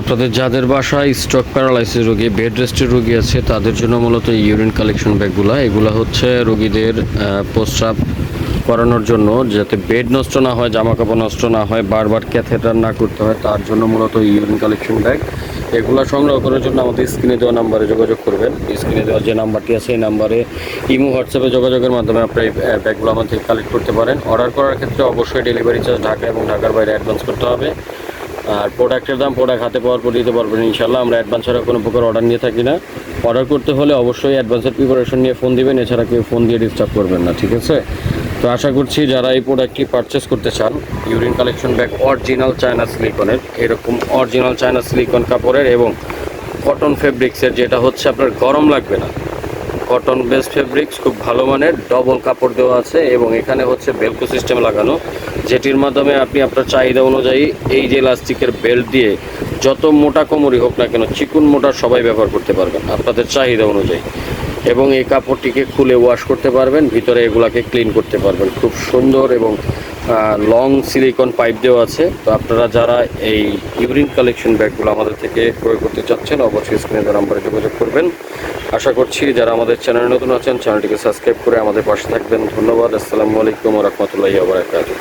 আপনাদের যাদের বাসায় স্টক প্যারালাইসিস রোগী, বেড রেস্টের রোগী আছে, তাদের জন্য মূলত ইউরিন কালেকশন ব্যাগগুলো। এগুলো হচ্ছে রোগীদের প্রস্রাব করানোর জন্য, যাতে বেড নষ্ট না হয় জামা কাপড় নষ্ট না হয়, বারবার ক্যাথেটার না করতে হয়, তার জন্য মূলত ইউরিন কালেকশন ব্যাগ। এগুলো সংগ্রহ করার জন্য আমাদের স্ক্রিনে দেওয়া নাম্বারে যোগাযোগ করবেন। স্ক্রিনে দেওয়া যে নাম্বারটি আছে, এই নাম্বারে ইমো, হোয়াটসঅ্যাপে যোগাযোগের মাধ্যমে আপনি এই ব্যাগগুলো আমাদের কালেক্ট করতে পারেন। অর্ডার করার ক্ষেত্রে অবশ্যই ডেলিভারি চার্জ ঢাকা এবং ঢাকার বাইরে অ্যাডভান্স করতে হবে। আর প্রোডাক্টের দাম প্রোডাক্ট হাতে পাওয়ার পর দিতে পারবেন ইনশাল্লাহ আমরা অ্যাডভান্স ছাড়া কোনো প্রকার অর্ডার নিয়ে থাকি না। অর্ডার করতে হলে অবশ্যই অ্যাডভান্সের প্রিপারেশন নিয়ে ফোন দিবেন। এছাড়া কেউ ফোন দিয়ে ডিস্টার্ব করবেন না, ঠিক আছে? তো আশা করছি যারা এই প্রোডাক্টটি পারচেস করতে চান urine collection bag original China সিলিকনের এরকম অরিজিনাল চায়না সিলিকন কাপড়ের এবং কটন ফেব্রিক্সের যেটা হচ্ছে আপনার গরম লাগবে না কটন বেস ফেব্রিক্স খুব ভালো মানের, ডবল কাপড় দেওয়া আছে এবং এখানে হচ্ছে বেলকো সিস্টেম লাগানো, যেটির মাধ্যমে আপনি আপনার চাহিদা অনুযায়ী এই যে ইলাস্টিকের বেল্ট দিয়ে যত মোটা কোমরই হোক না কেন, চিকুন মোটা সবাই ব্যবহার করতে পারবেন আপনাদের চাহিদা অনুযায়ী। এবং এই কাপড়টিকে খুলে ওয়াশ করতে পারবেন, ভিতরে এগুলাকে ক্লিন করতে পারবেন। খুব সুন্দর এবং লং সিলিকন পাইপ দেওয়া আছে। তো আপনারা যারা এই ইউরিন কালেকশন ব্যাগগুলো আমাদের থেকে ক্রয় করতে চাচ্ছেন, অবশ্যই স্ক্রিনে নাম্বারে যোগাযোগ করবেন। আশা করছি যারা আমাদের চ্যানেলে নতুন আছেন চ্যানেলটিকে সাবস্ক্রাইব করে আমাদের পাশে থাকবেন। ধন্যবাদ। আসসালামু আলাইকুম রহমতুল্লাহ আবরাকাতুহ